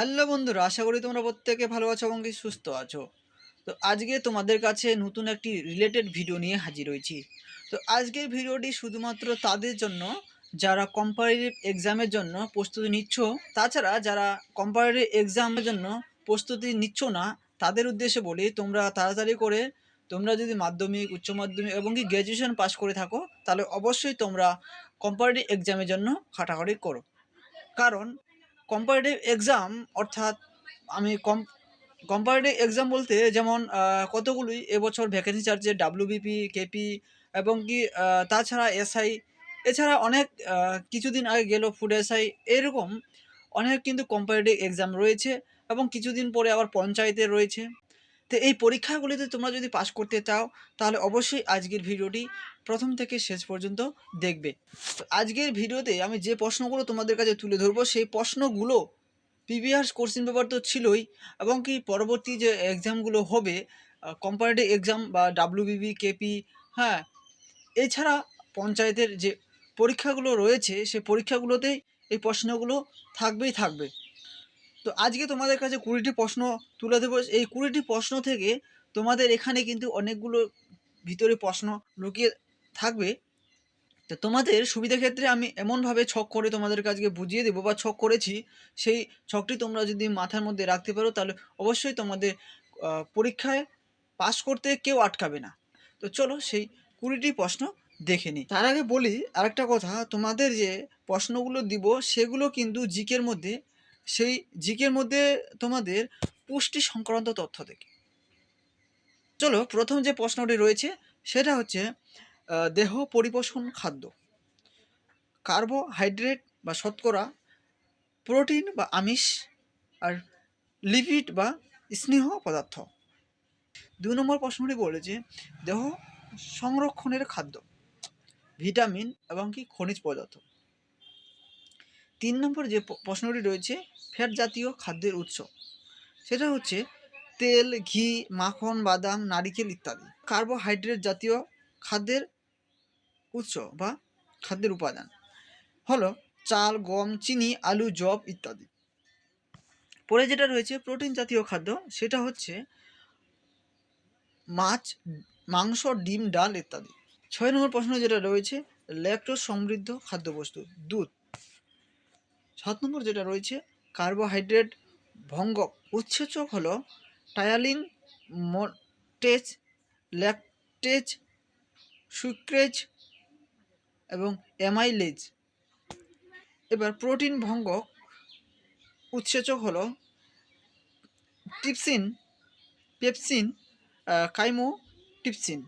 Hello বন্ধুরা, আশা করি তোমরা প্রত্যেকে ভালো আছো এবং কি সুস্থ আছো। তো আজকে তোমাদের কাছে নতুন একটি রিলেটেড ভিডিও নিয়ে হাজির হয়েছি। তো আজকের ভিডিওটি শুধুমাত্র তাদের জন্য, যারা কম্পারেটিভ এক্সামের জন্য প্রস্তুতি নিচ্ছ, তাছাড়া যারা কম্পারেটিভ এক্সামের জন্য প্রস্তুতি নিচ্ছ না, তাদের উদ্দেশ্যে বলি, তোমরা তাড়াতাড়ি করে, তোমরা যদি মাধ্যমিক, উচ্চ মাধ্যমিক এবং কি গ্র্যাজুয়েশন পাস করে থাকো, তাহলে অবশ্যই তোমরা কম্পারেটিভ এক্সামের জন্য খাটাখাটি করো। কারণ কম্পারেটিভ এক্সাম অর্থাৎ আমি কম কম্পারেটিভ এক্সাম বলতে যেমন কতগুলি কতগুলোই এবছর ভ্যাকেন্সি চার্জে ডাব্লিউবিপি কেপি এবং কি তাছাড়া এসআই এছাড়া অনেক কিছুদিন আগে গেল ফুড এসআই এরকম অনেক কিন্তু কম্পারেটিভ এক্সাম রয়েছে এবং কিছুদিন পরে আবার পঞ্চায়েতের রয়েছে। তো এই পরীক্ষাগুলিতে তোমরা যদি পাশ করতে চাও, তাহলে অবশ্যই আজকের ভিডিওটি প্রথম থেকে শেষ পর্যন্ত দেখবে। আজকের ভিডিওতে আমি যে প্রশ্নগুলো তোমাদের কাছে তুলে ধরবো, সেই প্রশ্নগুলো প্রিভিয়াস কোশ্চেন পেপার তো ছিলই, এবং কি পরবর্তী যে এক্সামগুলো হবে কম্পারেটিভ এক্সাম বা ডাব্লিউবিবি কেপি হ্যাঁ এছাড়া পঞ্চায়েতের যে পরীক্ষাগুলো রয়েছে, সেই পরীক্ষাগুলোতেই এই প্রশ্নগুলো থাকবেই থাকবে। তো আজকে তোমাদের কাছে কুড়িটি প্রশ্ন তুলে দেবো এই কুড়িটি প্রশ্ন থেকে তোমাদের এখানে কিন্তু অনেকগুলো ভিতরে প্রশ্ন লুকিয়ে থাকবে। তো তোমাদের সুবিধা ক্ষেত্রে আমি এমনভাবে ছক করে তোমাদের কাছকে বুঝিয়ে দেবো বা ছক করেছি। সেই ছকটি তোমরা যদি মাথার মধ্যে রাখতে পারো, তাহলে অবশ্যই তোমাদের পরীক্ষায় পাস করতে কেউ আটকাবে না। তো চলো সেই কুড়িটি প্রশ্ন দেখে নিই। তার আগে বলি আরেকটা কথা, তোমাদের যে প্রশ্নগুলো দিব, সেগুলো কিন্তু জিকের মধ্যে সেই জিকের মধ্যে তোমাদের পুষ্টি সংক্রান্ত তথ্য থেকে চলো, প্রথম যে প্রশ্নটি রয়েছে, সেটা হচ্ছে দেহ পরিপোষণ খাদ্য। কার্বোহাইড্রেট বা শতকরা প্রোটিন বা আমিষ আর লিপিড বা স্নেহ পদার্থ। দুই নম্বর প্রশ্নটি বলেছে, দেহ সংরক্ষণের খাদ্য, ভিটামিন এবং কি খনিজ পদার্থ। তিন নম্বর যে প্রশ্নটি রয়েছে ফ্যাট জাতীয় খাদ্যের উৎস। সেটা হচ্ছে তেল, ঘি, মাখন, বাদাম, নারিকেল ইত্যাদি। কার্বোহাইড্রেট জাতীয় খাদ্যের উৎস বা খাদ্যের উপাদান হলো চাল, গম, চিনি, আলু জব ইত্যাদি। পরে যেটা রয়েছে, প্রোটিন জাতীয় খাদ্য, সেটা হচ্ছে মাছ, মাংস, ডিম, ডাল ইত্যাদি। ছয় নম্বর প্রশ্ন যেটা রয়েছে ল্যাকটোজ সমৃদ্ধ খাদ্যবস্তু, দুধ। সাত নম্বর যেটা রয়েছে কার্বোহাইড্রেট ভঙ্গক। উৎসেচক হলো টায়ালিন মোটেজ ল্যাকটেজ সুক্রেজ এবং অ্যামাইলেজ এবার প্রোটিন ভঙ্গক উৎসেচক হলো টিপসিন পেপসিন কাইমো টিপসিন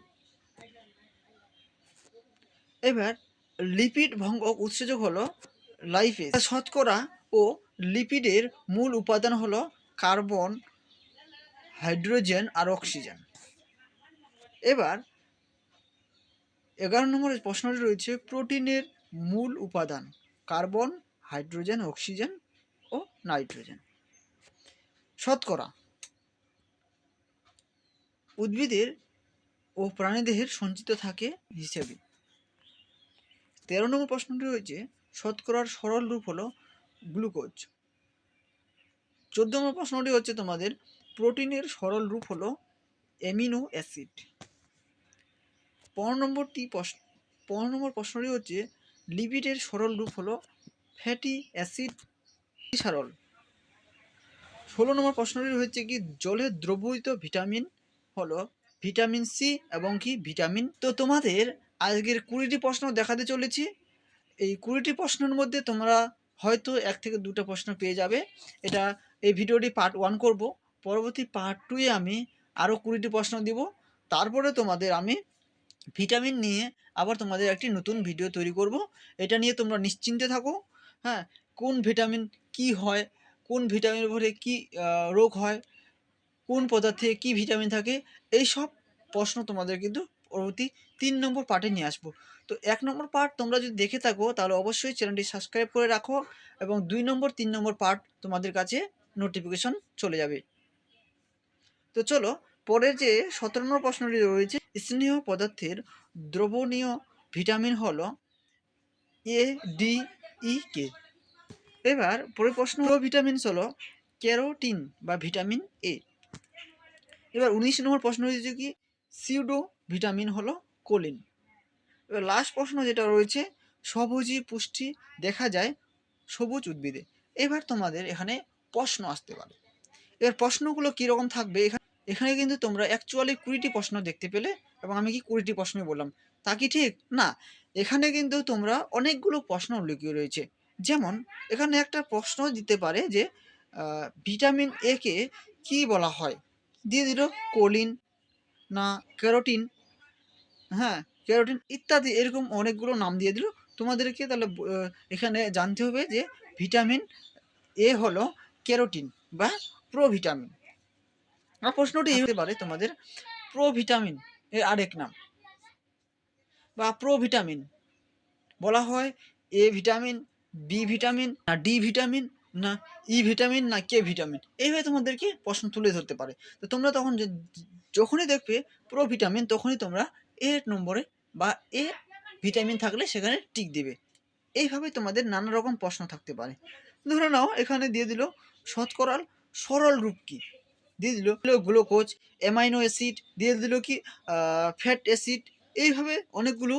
এবার লিপিড ভঙ্গক উৎসেচক হলো লাইফেজ শতকরা ও লিপিডের মূল উপাদান হলো কার্বন হাইড্রোজেন আর অক্সিজেন এবার এগারো নম্বরের প্রশ্নটি রয়েছে প্রোটিনের মূল উপাদান কার্বন হাইড্রোজেন অক্সিজেন ও নাইট্রোজেন শতকরা উদ্ভিদের ও প্রাণীদেহের সঞ্চিত থাকে হিসেবে। তেরো নম্বর প্রশ্নটি রয়েছে শতকরার সরল রূপ হলো গ্লুকোজ। চোদ্দ নম্বর প্রশ্নটি হচ্ছে তোমাদের, প্রোটিনের সরল রূপ হলো অ্যামিনো অ্যাসিড। পনেরো নম্বরটি প্রশ্ন পনেরো নম্বর প্রশ্নটি হচ্ছে, লিপিডের সরল রূপ হলো ফ্যাটি অ্যাসিড সারল ষোলো নম্বর প্রশ্নটি হচ্ছে কি, জলে দ্রবীভূত ভিটামিন হলো ভিটামিন সি এবং কি ভিটামিন। তো তোমাদের আজকের কুড়িটি প্রশ্ন দেখাতে চলেছি। এই কুড়িটি প্রশ্নের মধ্যে তোমরা হয়তো এক থেকে দুটো প্রশ্ন পেয়ে যাবে। এটা এই ভিডিওটি পার্ট ওয়ান করব। পরবর্তী পার্ট টুয়ে আমি আরও কুড়িটি প্রশ্ন দিব। তারপরে তোমাদের আমি ভিটামিন নিয়ে আবার তোমাদের একটি নতুন ভিডিও তৈরি করব। এটা নিয়ে তোমরা নিশ্চিন্তে থাকো। হ্যাঁ কোন ভিটামিন কি হয়? কোন ভিটামিনের উপরে কী রোগ হয়? কোন পদার্থে কি ভিটামিন থাকে? এই সব প্রশ্ন তোমাদের কিন্তু পরবর্তী তিন নম্বর পার্টে নিয়ে আসব। তো এক নম্বর পার্ট তোমরা যদি দেখে থাকো, তাহলে অবশ্যই চ্যানেলটি সাবস্ক্রাইব করে রাখো এবং দুই নম্বর, তিন নম্বর পার্ট তোমাদের কাছে নোটিফিকেশন চলে যাবে। তো চলো, পরের যে সতেরো নম্বর প্রশ্নটি রয়েছে, স্নেহ পদার্থের দ্রবণীয় ভিটামিন হল এ ডি ই কে এবার পরের প্রশ্ন ভিটামিন হলো ক্যারোটিন বা ভিটামিন এ এবার উনিশ নম্বর প্রশ্ন হয়েছে কি সিউডো ভিটামিন হলো কোলিন এবার লাস্ট প্রশ্ন যেটা রয়েছে সবুজই পুষ্টি দেখা যায় সবুজ উদ্ভিদে। এবার তোমাদের এখানে প্রশ্ন আসতে পারে। এবার প্রশ্নগুলো কীরকম থাকবে? এখানে এখানে কিন্তু তোমরা অ্যাকচুয়ালি কুড়িটি প্রশ্ন দেখতে পেলে এবং আমি কি কুড়িটি প্রশ্নই বললাম? তা কি ঠিক? না। এখানে কিন্তু তোমরা অনেকগুলো প্রশ্ন লুকিয়ে রয়েছে। যেমন, এখানে একটা প্রশ্ন দিতে পারে যে ভিটামিন এ কে কি বলা হয়? দিয়ে দিল কোলিন না ক্যারোটিন? হ্যাঁ ক্যারোটিন ইত্যাদি এরকম অনেকগুলো নাম দিয়ে দিল। তোমাদেরকে তাহলে এখানে জানতে হবে যে ভিটামিন এ হলো ক্যারোটিন বা প্রোভিটামিন। আর প্রশ্নটি হতে পারে, তোমাদের প্রোভিটামিন এর আরেক নাম বা প্রোভিটামিন বলা হয় এ ভিটামিন, বি ভিটামিন, না ডি ভিটামিন, না ই ভিটামিন, না কে ভিটামিন। এইভাবে তোমাদেরকে প্রশ্ন তুলে ধরতে পারে। তো তোমরা তখন যখনই দেখবে প্রোভিটামিন, তখনই তোমরা এ নম্বরে বা এ ভিটামিন থাকলে সেখানে টিক দিবে। এইভাবে তোমাদের নানা রকম প্রশ্ন থাকতে পারে। ধরে নাও, এখানে দিয়ে দিল শতকরাল সরল রূপ কি? দিয়ে দিল গ্লুকোজ অ্যামাইনো অ্যাসিড দিয়ে দিল কি ফ্যাট অ্যাসিড এইভাবে অনেকগুলো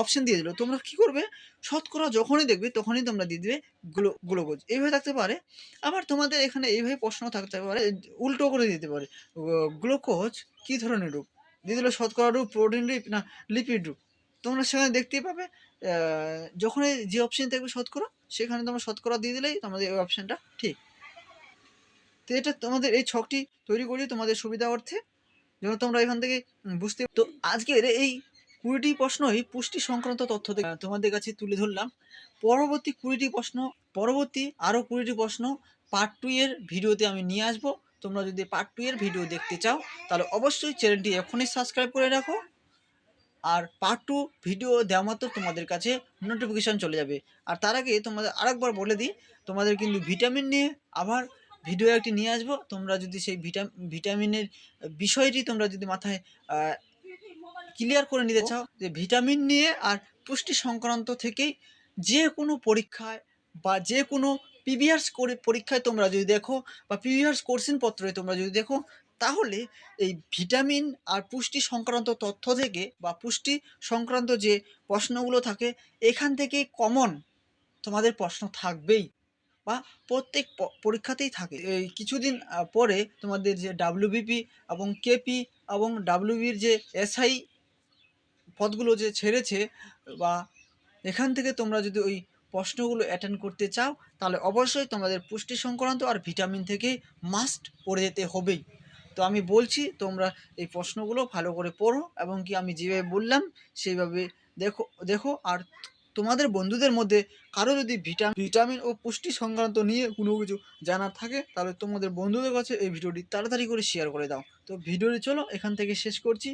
অপশন দিয়ে দিল। তোমরা কি করবে? শতকরা যখনই দেখবে, তখনই তোমরা দিয়ে দিবে গ্লো গ্লুকোজ এইভাবে থাকতে পারে। আবার তোমাদের এখানে এইভাবে প্রশ্ন থাকতে পারে, উল্টো করে দিতে পারে। গ্লুকোজ কী ধরনের রূপ? দিয়ে দিল শতকরা রূপ প্রোটিন রূপ না লিপিড রূপ। তোমরা সেখানে দেখতেই পাবে আহ, যখনই যে অপশন থাকবে শতকরা সেখানে তোমরা শতকরা দিয়ে দিলেই তোমাদের এই অপশানটা ঠিক। তো এটা তোমাদের এই ছকটি তৈরি করি তোমাদের সুবিধা অর্থে যেন তোমরা এখান থেকে বুঝতে তো আজকের এই কুড়িটি প্রশ্নই পুষ্টি সংক্রান্ত তথ্য থেকে, তোমাদের কাছে তুলে ধরলাম। পরবর্তী কুড়িটি প্রশ্ন পরবর্তী আরও কুড়িটি প্রশ্ন পার্ট টু এর ভিডিওতে আমি নিয়ে আসব। তোমরা যদি পার্ট টু এর ভিডিও দেখতে চাও, তাহলে অবশ্যই চ্যানেলটি এখনই সাবস্ক্রাইব করে রাখো। আর পার্ট টু ভিডিও দেওয়া মাত্র তোমাদের কাছে নোটিফিকেশান চলে যাবে। আর তার আগে তোমাদের আরেকবার বলে দিই, তোমাদের কিন্তু ভিটামিন নিয়ে আবার ভিডিও একটি নিয়ে আসব। তোমরা যদি সেই ভিটাম ভিটামিনের বিষয়টি তোমরা যদি মাথায় ক্লিয়ার করে নিতে চাও, যে ভিটামিন নিয়ে আর পুষ্টি সংক্রান্ত থেকেই যে কোনো পরীক্ষায় বা যে কোনো প্রিভিয়াস করে পরীক্ষায় তোমরা যদি দেখো বা প্রিভিয়াস কোশ্চেন পত্রে তোমরা যদি দেখো, তাহলে এই ভিটামিন আর পুষ্টি সংক্রান্ত তথ্য থেকে বা পুষ্টি সংক্রান্ত যে প্রশ্নগুলো থাকে, এখান থেকে কমন তোমাদের প্রশ্ন থাকবেই বা প্রত্যেক পরীক্ষাতেই থাকে। এই কিছুদিন পরে তোমাদের যে ডাব্লিউবিপি এবং কেপি এবং ডাব্লিউবির যে এসআই পদগুলো যে ছেড়েছে বা এখান থেকে তোমরা যদি ওই প্রশ্নগুলো অ্যাটেন্ড করতে চাও, তাহলে অবশ্যই তোমাদের পুষ্টি সংক্রান্ত আর ভিটামিন থেকে মাস্ট পড়ে যেতে হবেই। তো আমি বলছি, তোমরা এই প্রশ্নগুলো ভালো করে পড়ো এবং কি আমি যেভাবে বললাম, সেইভাবে দেখো দেখো। আর তোমাদের বন্ধুদের মধ্যে কারও যদি ভিটামিন ভিটামিন ও পুষ্টি সংক্রান্ত নিয়ে কোনো কিছু জানার থাকে, তাহলে তোমাদের বন্ধুদের কাছে এই ভিডিওটি তাড়াতাড়ি করে শেয়ার করে দাও। তো ভিডিওটি চলো, এখান থেকে শেষ করছি।